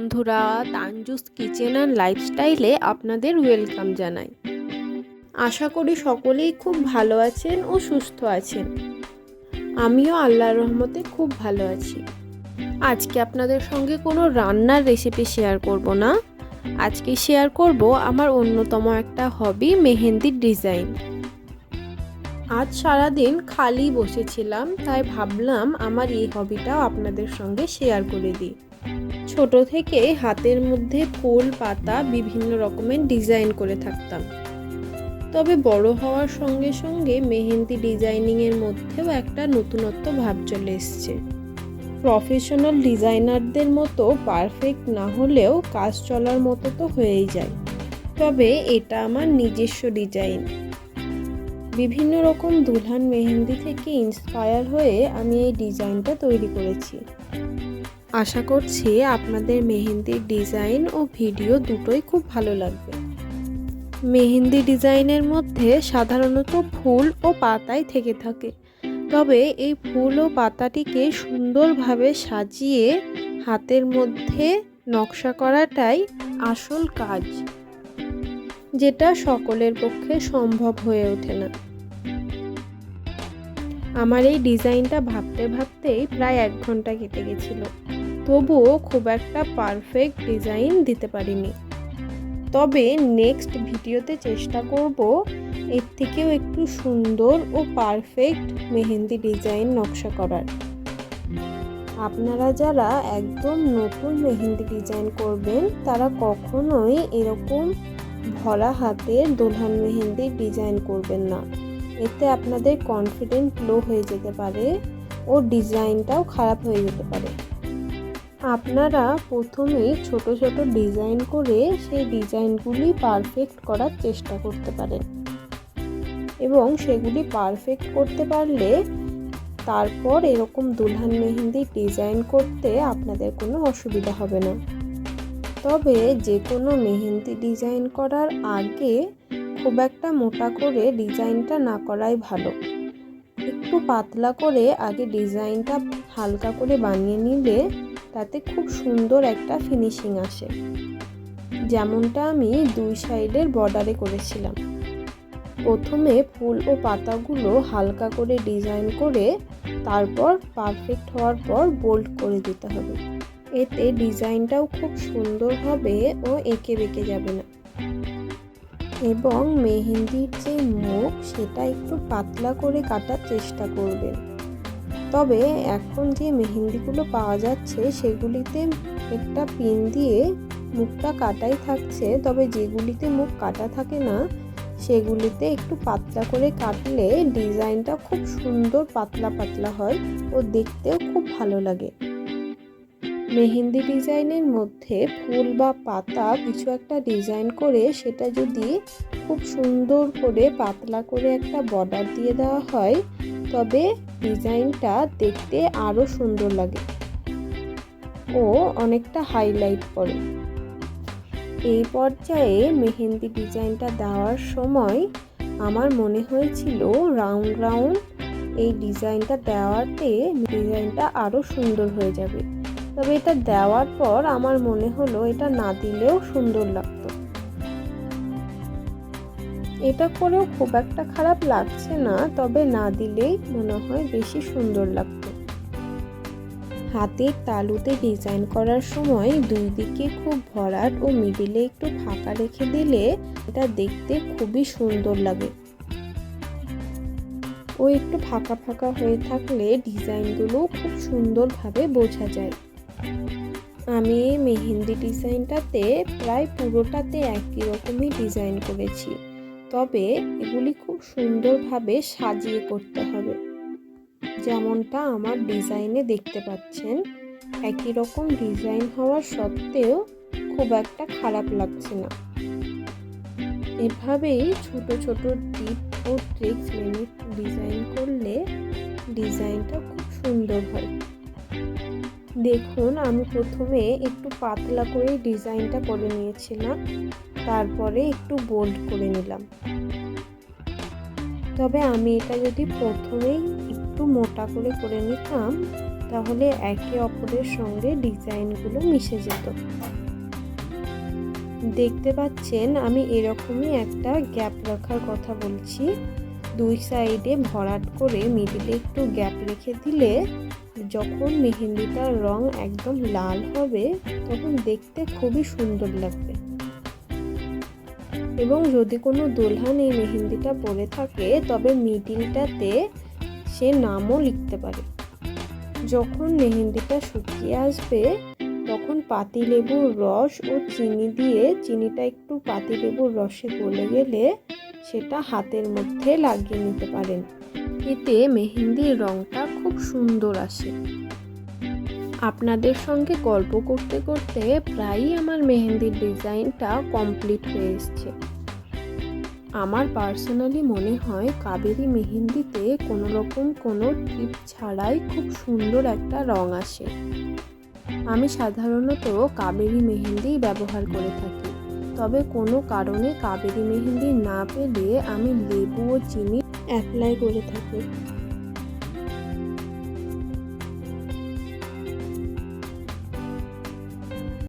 বন্ধুরা, তানজুস kitchen and লাইফস্টাইলে আপনাদের ওয়েলকাম জানাই। আশা করি সকলেই খুব ভালো আছেন ও সুস্থ আছেন। আমিও আল্লাহর রহমতে খুব ভালো আছি। আজকে আপনাদের সঙ্গে কোনো রান্নার রেসিপি শেয়ার করব না। আজকে শেয়ার করব আমার অন্যতম একটা হবি মেহেন্দির ডিজাইন আজ সারাদিন খালি বসেছিলাম, তাই ভাবলাম আমার এই হবিটাও আপনাদের সঙ্গে শেয়ার করে দিই। ছোট থেকে হাতের মধ্যে ফুল, পাতা বিভিন্ন রকমের ডিজাইন করে থাকতাম। তবে বড় হওয়ার সঙ্গে সঙ্গে মেহেন্দি ডিজাইনিংয়ের মধ্যেও একটা নতুনত্ব ভাব চলে এসছে। প্রফেশনাল ডিজাইনারদের মতো পারফেক্ট না হলেও কাজ চলার মতো তো হয়েই যায়। তবে এটা আমার নিজস্ব ডিজাইন। বিভিন্ন রকম দুলহান মেহেন্দি থেকে ইন্সপায়ার হয়ে আমি এই ডিজাইনটা তৈরি করেছি। আশা করছি আপনাদের মেহেন্দির ডিজাইন ও ভিডিও দুটোই খুব ভালো লাগবে। মেহেন্দি ডিজাইনের মধ্যে সাধারণত ফুল ও পাতাই থেকে থাকে। তবে এই ফুল ও পাতাটিকে সুন্দরভাবে সাজিয়ে হাতের মধ্যে নকশা করাটাই আসল কাজ, যেটা সকলের পক্ষে সম্ভব হয়ে ওঠে না। আমার এই ডিজাইনটা ভাবতে ভাবতেই প্রায় এক ঘণ্টা কেটে গেছিল। তবুও খুব একটা পারফেক্ট ডিজাইন দিতে পারিনি। তবে নেক্সট ভিডিওতে চেষ্টা করব এর থেকেও একটু সুন্দর ও পারফেক্ট মেহেন্দি ডিজাইন নকশা করার। আপনারা যারা একদম নতুন মেহেন্দি ডিজাইন করবেন, তারা কখনোই এরকম ভরা হাতের দোলহান মেহেন্দি ডিজাইন করবেন না। এতে আপনাদের কনফিডেন্ট লো হয়ে যেতে পারে ও ডিজাইনটাও খারাপ হয়ে যেতে পারে। আপনারা প্রথমেই ছোট ছোট ডিজাইন করে সেই ডিজাইনগুলি পারফেক্ট করার চেষ্টা করতে পারেন। এবং সেগুলি পারফেক্ট করতে পারলে তারপর এরকম দুলহান মেহেন্দি ডিজাইন করতে আপনাদের কোনো অসুবিধা হবে না। তবে যে কোনো মেহেন্দি ডিজাইন করার আগে খুব একটা মোটা করে ডিজাইনটা না করাই ভালো। একটু পাতলা করে আগে ডিজাইনটা হালকা করে বানিয়ে নিলে তাতে খুব সুন্দর একটা ফিনিশিং আসে। যেমনটা আমি দুই সাইডের বর্ডারে করেছিলাম। প্রথমে ফুল ও পাতাগুলো হালকা করে ডিজাইন করে তারপর পারফেক্ট হওয়ার পর বোল্ড করে দিতে হবে। এতে ডিজাইনটাও খুব সুন্দর হবে ও এঁকে বেঁকে যাবে না। এবং মেহেন্দির যে মুখ, সেটা একটু পাতলা করে কাটার চেষ্টা করবেন। তবে এখন যে মেহেন্দিগুলো পাওয়া যাচ্ছে, সেগুলিতে একটা পিন দিয়ে মুখটা কাটাই থাকছে। তবে যেগুলিতে মুখ কাটা থাকে না, সেগুলিতে একটু পাতলা করে কাটলে ডিজাইনটা খুব সুন্দর পাতলা পাতলা হয় ও দেখতেও খুব ভালো লাগে। মেহেন্দি ডিজাইনের মধ্যে ফুল বা পাতা কিছু একটা ডিজাইন করে সেটা যদি খুব সুন্দর করে পাতলা করে একটা বর্ডার দিয়ে দেওয়া হয় তবে ডিজাইনটা দেখতে আরও সুন্দর লাগে। ও অনেকটা হাইলাইট করে। এই পর্যায়ে মেহেন্দি ডিজাইনটা দেওয়ার সময় আমার মনে হয়েছিল রাউন্ড রাউন্ড এই ডিজাইনটা দেওয়াতে ডিজাইনটা আরও সুন্দর হয়ে যাবে। তবে এটা দেওয়ার পর আমার মনে হলো এটা না দিলেও সুন্দর লাগতো। এটা করেও খুব একটা খারাপ লাগছে না, তবে না দিলেই মনে হয় বেশি সুন্দর লাগতো। হাতের তালুতে ডিজাইন করার সময় দুই দিকে খুব ভরাট ও মিডিলে একটু ফাঁকা রেখে দিলে এটা দেখতে খুবই সুন্দর লাগে। ও একটু ফাঁকা ফাঁকা হয়ে থাকলে ডিজাইনগুলো খুব সুন্দরভাবে বোঝা যায়। আমি এই মেহেন্দি ডিজাইনটাতে প্রায় পুরোটাতে একই রকমই ডিজাইন করেছি। তবে এগুলি খুব সুন্দরভাবে সাজিয়ে করতে হবে। যেমনটা আমার ডিজাইনে দেখতে পাচ্ছেন, একই রকম ডিজাইন হওয়ার সত্ত্বেও খুব একটা খারাপ লাগছে না। এভাবেই ছোট ছোট টিপ ও ট্রিক্স মেনে ডিজাইন করলে ডিজাইনটা খুব সুন্দর হয়। দেখুন, আমি প্রথমে একটু পাতলা করে ডিজাইনটা করে নিয়েছিলাম। তারপরে একটু বোল্ড করে নিলাম। তবে আমি এটা যদি প্রথমেই একটু মোটা করে করে নিতাম, তাহলে একে অপরের সঙ্গে ডিজাইনগুলো মিশে যেত। দেখতে পাচ্ছেন, আমি এরকমই একটা গ্যাপ রাখার কথা বলছি। দুই সাইডে ভরাট করে মিডিলে একটু গ্যাপ রেখে দিলে যখন মেহেন্দিটার রং একদম লাল হবে, তখন দেখতে খুবই সুন্দর লাগবে। এবং যদি কোনো দুলহান এই মেহেন্দিটা পরে থাকে, তবে মিডিলটাতে সে নামও লিখতে পারে। যখন মেহেন্দিটা শুকিয়ে আসবে, তখন পাতিলেবুর রস ও চিনি দিয়ে, চিনিটা একটু পাতিলেবুর রসে গলে গেলে সেটা হাতের মধ্যে লাগিয়ে নিতে পারেন। এতে মেহেন্দির রংটা খুব সুন্দর আসে। আপনাদের সঙ্গে গল্প করতে করতে প্রায়ই আমার মেহেন্দির ডিজাইনটা কমপ্লিট হয়ে এসছে। আমার পার্সোনালি মনে হয় কাবেরি মেহেন্দিতে কোনো রকম কোনো টিপ ছাড়াই খুব সুন্দর একটা রং আসে। আমি সাধারণত কাবেরি মেহেন্দি ব্যবহার করে থাকি। তবে কোনো কারণে কাবেরি মেহেন্দি না পেলে আমি লেবু ও চিনি অ্যাপ্লাই করে থাকি।